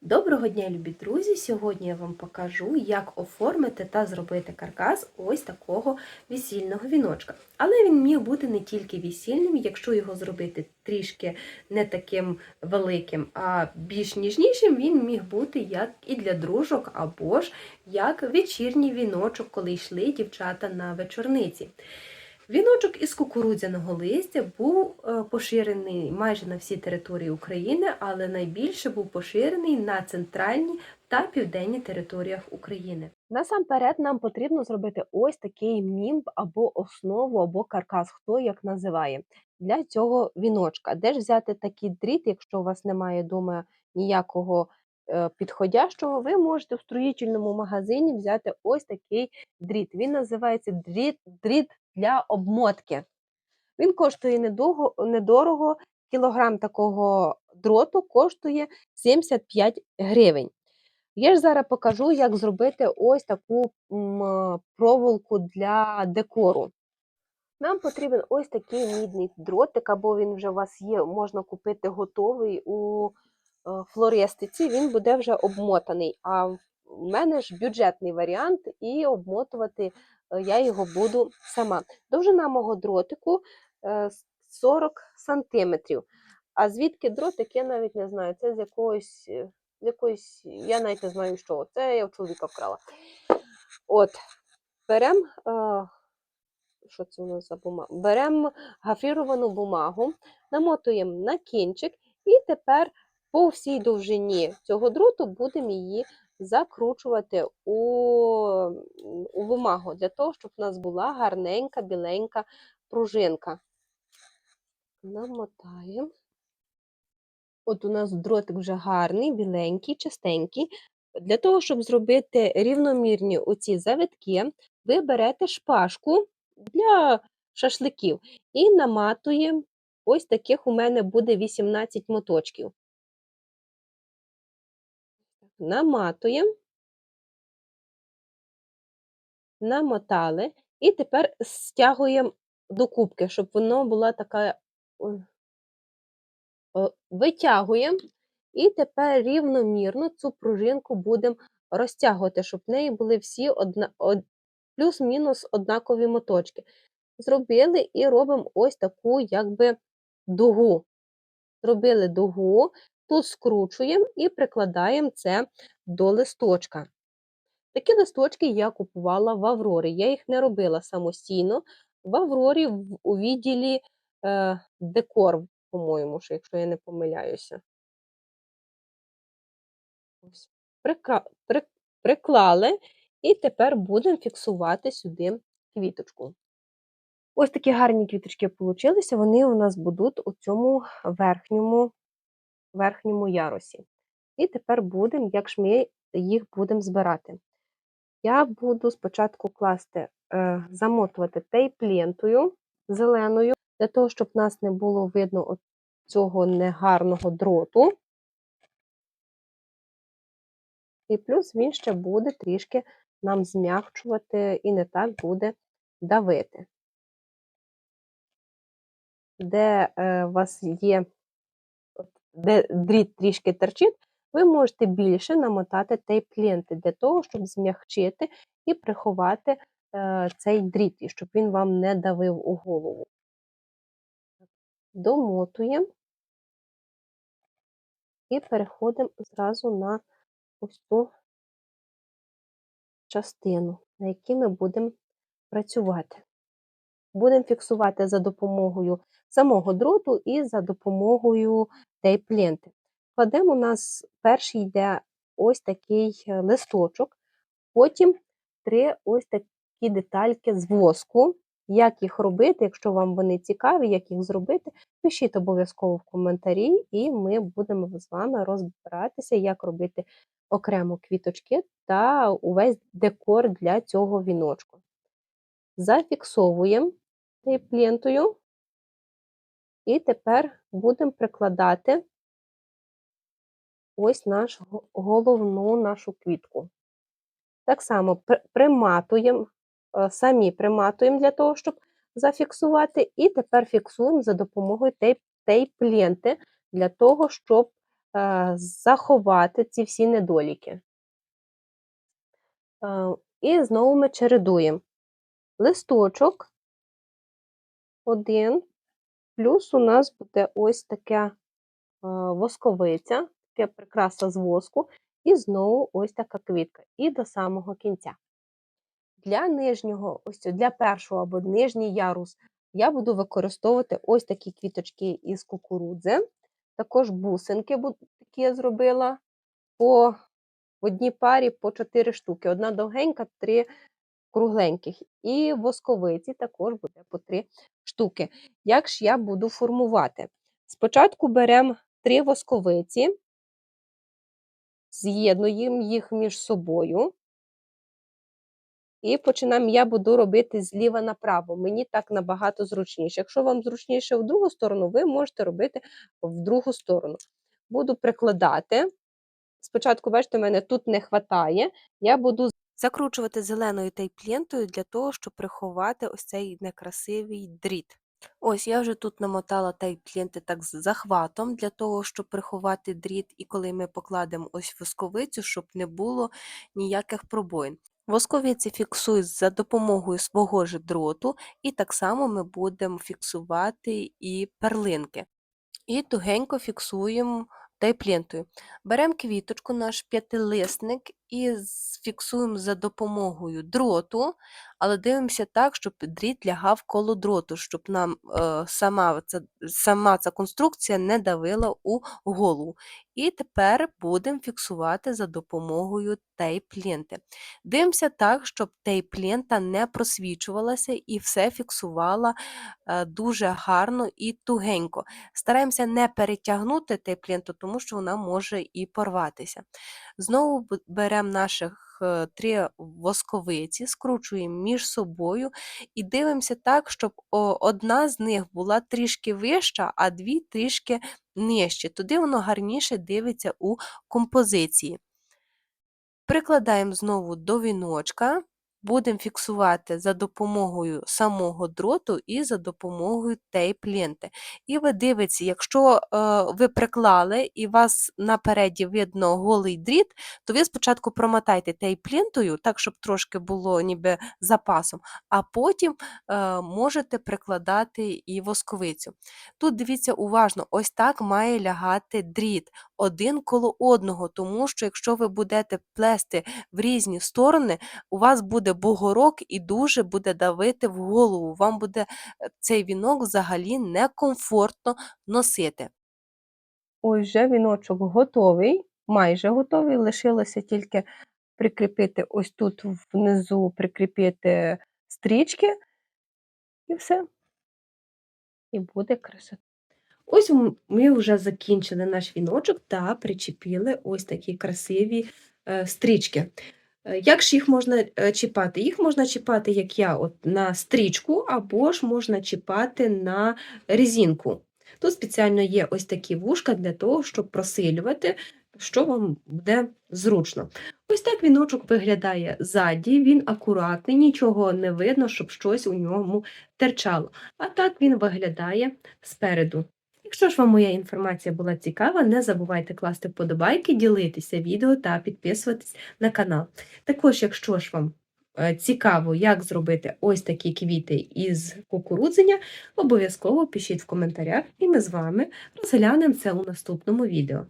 Доброго дня, любі друзі! Сьогодні я вам покажу, як оформити та зробити каркас ось такого весільного віночка. Але він міг бути не тільки весільним, якщо його зробити трішки не таким великим, а більш ніжнішим, він міг бути як і для дружок, або ж як вечірній віночок, коли йшли дівчата на вечорниці. Віночок із кукурудзяного листя був е, поширений майже на всій території України, але найбільше був поширений на центральній та південній територіях України. Насамперед нам потрібно зробити ось такий мімб або основу, або каркас, хто як називає, для цього віночка. Де ж взяти такий дріт, якщо у вас немає вдома ніякого підходящого, ви можете в строїтельному магазині взяти ось такий дріт. Він називається дріт, дріт для обмотки. Він коштує недорого, недорого. Кілограм такого дроту коштує 75 гривень. Я ж зараз покажу, як зробити ось таку проволоку для декору. Нам потрібен ось такий мідний дротик, або він вже у вас є, можна купити готовий у е, флористиці, він буде вже обмотаний. А в мене ж бюджетний варіант, і обмотувати е, я його буду сама. Довжина мого дротику е, 40 сантиметрів. А звідки дротик, я навіть не знаю. Це з якогось, е, з якоїсь, я навіть не знаю, що. Це я у чоловіка вкрала. От, беремо. Е, що це у нас за бумага? Беремо гафріровану бумагу, намотуємо на кінчик, і тепер по всій довжині цього дроту будемо її закручувати у, у бумагу, для того, щоб у нас була гарненька, біленька пружинка. Намотаємо. От у нас дротик вже гарний, біленький, чистенький. Для того, щоб зробити рівномірні оці завитки, ви берете шпажку для шашликів і наматуємо. Ось таких у мене буде 18 моточків. Наматуємо, намотали, і тепер стягуємо до кубки, щоб воно була така. Витягуємо, і тепер рівномірно цю пружинку будемо розтягувати, щоб в неї були всі одна, од, плюс-мінус однакові моточки. Зробили і робимо ось таку якби дугу. Зробили дугу, тут скручуємо і прикладаємо це до листочка. Такі листочки я купувала в Аврорі. Я їх не робила самостійно. В Аврорі у відділі е, декор, по-моєму, якщо я не помиляюся. Приклали, і тепер будемо фіксувати сюди квіточку. Ось такі гарні квіточки получилися, вони у нас будуть у цьому верхньому, верхньому ярусі. І тепер будемо, як ж ми їх будемо збирати. Я буду спочатку класти, е, замотувати тейп-лентою зеленою, для того, щоб нас не було видно цього негарного дроту. І плюс він ще буде трішки нам змягчувати і не так буде давити. Де е, у вас є, де дріт трішки торчить, ви можете більше намотати тейп-ленти для того, щоб змягчити і приховати е, цей дріт, і щоб він вам не давив у голову. Домотуємо і переходимо зразу на ось ту частину, на якій ми будемо працювати. Будемо фіксувати за допомогою самого дроту і за допомогою тейп-ленти. Кладемо у нас перший йде ось такий е, листочок, потім три ось такі детальки з воску. Як їх робити, якщо вам вони цікаві, як їх зробити, пишіть обов'язково в коментарі, і ми будемо з вами розбиратися, як робити окремо квіточки та увесь декор для цього віночку. Зафіксовуємо тейп-лентою, і тепер будемо прикладати ось нашу головну нашу квітку. Так само приматуємо, е, самі приматуємо для того, щоб зафіксувати, і тепер фіксуємо за допомогою тейп- тейп-ленти для того, щоб е, заховати ці всі недоліки. Е, І знову ми чередуємо листочок один, плюс у нас буде ось таке е, восковиця, таке прикраса з воску, і знову ось така квітка. І до самого кінця. Для нижнього, ось для першого або нижній ярус я буду використовувати ось такі квіточки із кукурудзи. Також бусинки бу- такі я зробила по одній парі по 4 штуки. Одна довгенька, три кругленьких. І восковиці також буде по 3 штуки. Як ж я буду формувати? Спочатку беремо три восковиці, з'єднуємо їх між собою. І починаємо, я буду робити зліва направо. Мені так набагато зручніше. Якщо вам зручніше в другу сторону, ви можете робити в другу сторону. Буду прикладати. Спочатку, бачите, мене тут не вистачає. Я буду закручувати зеленою тейплентою для того, щоб приховати ось цей некрасивий дріт. Ось я вже тут намотала тейпленти так з захватом для того, щоб приховати дріт, і коли ми покладемо ось восковицю, щоб не було ніяких пробоїн. Восковиці фіксують за допомогою свого ж дроту, і так само ми будемо фіксувати і перлинки. І тугенько фіксуємо тейплентою. Беремо квіточку, наш п'ятилисник, і фіксуємо за допомогою дроту, але дивимося так, щоб дріт лягав коло дроту, щоб нам е, сама, ця, сама ця конструкція не давила у голову. І тепер будемо фіксувати за допомогою тейп-ленти. Дивимося так, щоб тейп-лента не просвічувалася і все фіксувала е, дуже гарно і тугенько. Стараємося не перетягнути тейп-ленту, тому що вона може і порватися. Знову беремо наших е, три восковиці, скручуємо між собою і дивимося так, щоб одна з них була трішки вища, а дві трішки нижче. Туди воно гарніше дивиться у композиції. Прикладаємо знову до віночка, будемо фіксувати за допомогою самого дроту і за допомогою тейп-ленти. І ви дивитеся, якщо е, ви приклали і у вас напереді видно голий дріт, то ви спочатку промотайте тейп-лентою, так, щоб трошки було ніби запасом, а потім е, можете прикладати і восковицю. Тут дивіться уважно, ось так має лягати дріт один коло одного, тому що якщо ви будете плести в різні сторони, у вас буде бугорок і дуже буде давити в голову. Вам буде е, цей вінок взагалі некомфортно носити. Ось вже віночок готовий, майже готовий. Лишилося тільки прикріпити ось тут внизу, прикріпити стрічки, і все. І буде красота. Ось ми вже закінчили наш віночок та причепили ось такі красиві е, стрічки. Е, Як ж їх можна е, чіпати? Їх можна чіпати, як я, от на стрічку, або ж можна чіпати на резинку. Тут спеціально є ось такі вушка для того, щоб просилювати, що вам буде зручно. Ось так віночок виглядає ззаді, він акуратний, нічого не видно, щоб щось у ньому терчало. А так він виглядає спереду. Якщо ж вам моя інформація була цікава, не забувайте класти вподобайки, ділитися відео та підписуватись на канал. Також, якщо ж вам е, цікаво, як зробити ось такі квіти із кукурудзення, обов'язково пишіть в коментарях, і ми з вами розглянемо це у наступному відео.